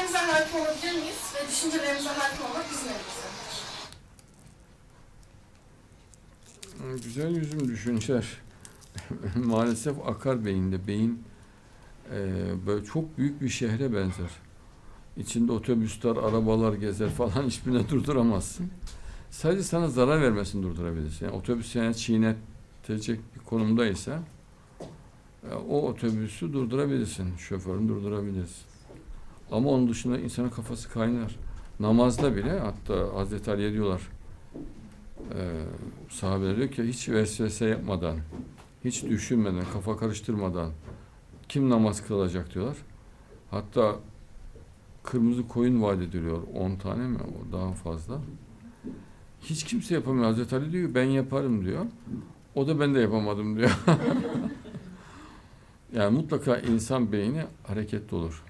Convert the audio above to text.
Düşüncelerimize hakim olabilir miyiz? Ve düşüncelerimize hakim olmak bizim elimizde. Güzel yüzüm düşünceler. Maalesef akar beyinde. Beyin e, böyle çok büyük bir şehre benzer. İçinde otobüsler, arabalar gezer falan hiçbirine durduramazsın. Sadece sana zarar vermesini durdurabilirsin. Yani otobüs seni çiğnetecek bir konumdaysa e, o otobüsü durdurabilirsin. Şoförünü durdurabilirsin. Ama onun dışında insanın kafası kaynar. Namazda bile hatta Hazreti Ali'ye diyorlar e, sahabeler diyor ki hiç vesvese yapmadan, hiç düşünmeden, kafa karıştırmadan kim namaz kılacak diyorlar. Hatta kırmızı koyun vaat ediliyor. 10 tane mi? O daha fazla. Hiç kimse yapamıyor. Hazreti Ali diyor ben yaparım diyor. O da ben de yapamadım diyor. yani mutlaka insan beyni hareketli olur.